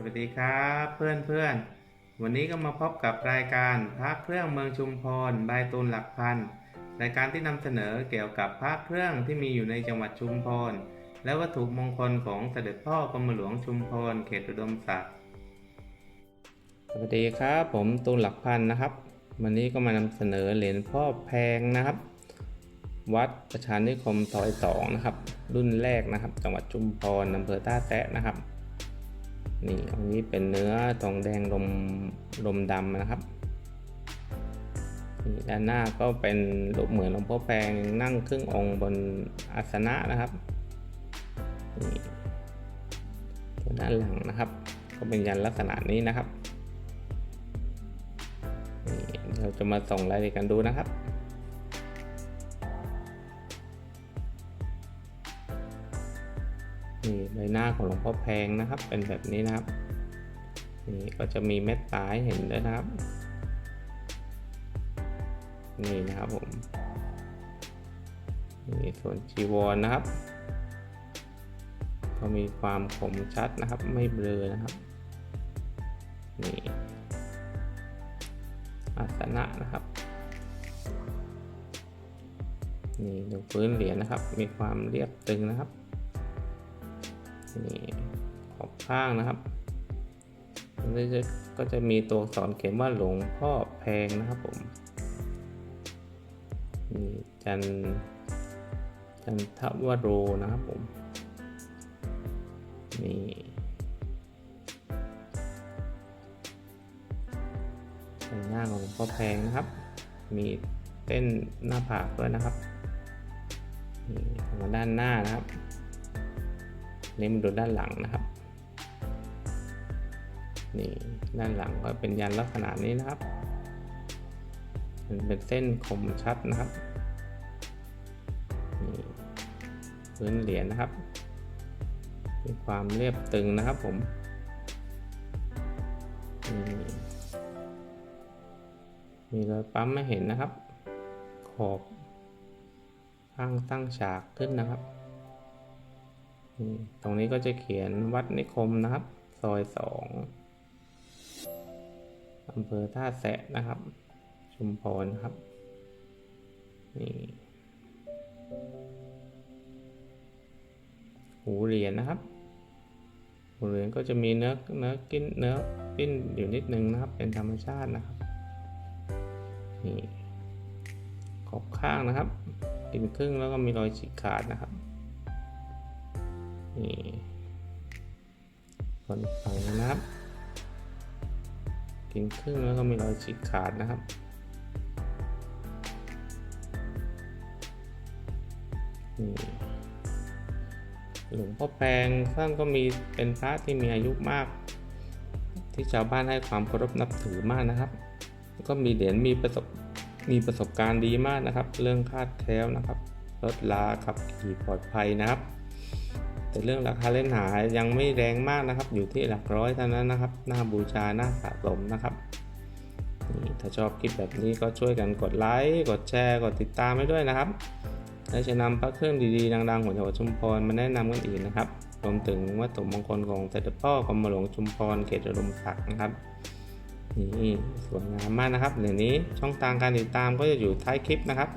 สวัสดีครับเพื่อนเพื่อนวันนี้ก็มาพบกับรายการพระเครื่องเมืองชุมพรบายตูนหลักพันรายการที่นำเสนอเกี่ยวกับพระเครื่องที่มีอยู่ในจังหวัดชุมพรและวัตถุมงคลของเสด็จพ่อกรมหลวงชุมพรเขตอุดมศักดิ์สวัสดีครับผมตูนหลักพันนะครับ วันนี้ก็มานำเสนอเหรียญพ่อแพงนะครับ วัดประชานิคมซอยสองนะครับ รุ่นแรกนะครับ จังหวัดชุมพรอำเภอท่าแตะนะครับ นี่อันนี้เป็นเนื้อทองแดงลมลมดำนะครับนี่ด้านหน้าก็เป็นรูปเหมือนหลวงพ่อแปลงนั่งครึ่งองค์บนอาสนะนะครับนี่ส่วด้านหลังนะครับ ก็เป็นยันลักษณะนี้นะครับนี่เราจะมาส่องรายละเอียดกันดูนะครับ ใบหน้าของหลวงพ่อแพงนะครับ เป็นแบบนี้นะครับ นี่ก็จะมีเม็ดตาให้เห็นด้วยนะครับ นี่นะครับผมนี่ส่วนจีวรนะครับ ก็มีความคมชัดนะครับ ไม่เบลอนะครับ นี่อาสนะนะครับนี่ดูพื้นเหรียญนะครับ มีความเรียบตึงนะครับ นี่ขอบข้างนะครับแล้วจะก็จะมีตัวสอักษรเขียนว่าหลวงพ่อแพงนะครับผมนี่จันจันทวโรนะครับผมนี่ใบหน้าของหลวงพ่อแพงนะครับ มีเต้นหน้าผากด้วยนะครับนี่มาด้านหน้านะครับ นี่มาดูด้านหลังนะครับ นี่ด้านหลังก็เป็นยันลักษณะนี้นะครับ มันเป็นเส้นคมชัดนะครับนี่พื้นเหรียญนะครับ มีความเรียบตึงนะครับผมนี่มีรอยปั๊มไม่เห็นนะครับ ขอบข้างตั้งฉากขึ้นนะครับ ตรงนี้ก็จะเขียนวัดนิคมนะครับ ซอยสองอำเภอท่าแสะนะครับ ชุมพรครับ นี่ หูเหรียญนะครับ หูเหรียญก็จะมีเนื้อเนื้อกินเนื้อปิ้นอยู่นิดนึงนะครับ เป็นธรรมชาตินะครับ นี่ขอบข้างนะครับกินครึ่งแล้วก็มีรอยฉีกขาดนะครับ นี่ส่วนฝั่งนะครับกินครึ่งแล้วก็มีรอยฉีกขาดนะครับ นี่หลวงพ่อแปลงท่านก็มีเป็นพระที่มีอายุมาก ที่ชาวบ้านให้ความเคารพนับถือมากนะครับ ก็มีเหรียญมีประสบมีประสบการณ์ดีมากนะครับ เรื่องคาดแคล้วนะครับลดลาขับขี่ปลอดภัยนะครับ แต่เรื่องราคาเล่นหายังไม่แรงมากนะครับ อยู่ที่หลักร้อยเท่านั้นนะครับหน้าบูชาหน้าสะสมนะครับนี่ถ้าชอบคลิปแบบนี้ก็ช่วยกันกดไลค์กดแชร์กดติดตามให้ด้วยนะครับและจะนำพระเครื่องดีๆดังๆของจังหวัดชุมพรมาแนะนำกันอีกนะครับรวมถึงวัตถุมงคลของเสด็จพ่อกรมหลวงชุมพรเขตอุดมศักดิ์นะครับนี่สวยงามมากนะครับเดี๋ยวนี้ช่องทางการติดตามก็จะอยู่ท้ายคลิปนะครับ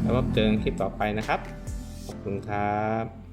แล้วพบเจอกันคลิปต่อไปนะครับ ขอบคุณครับ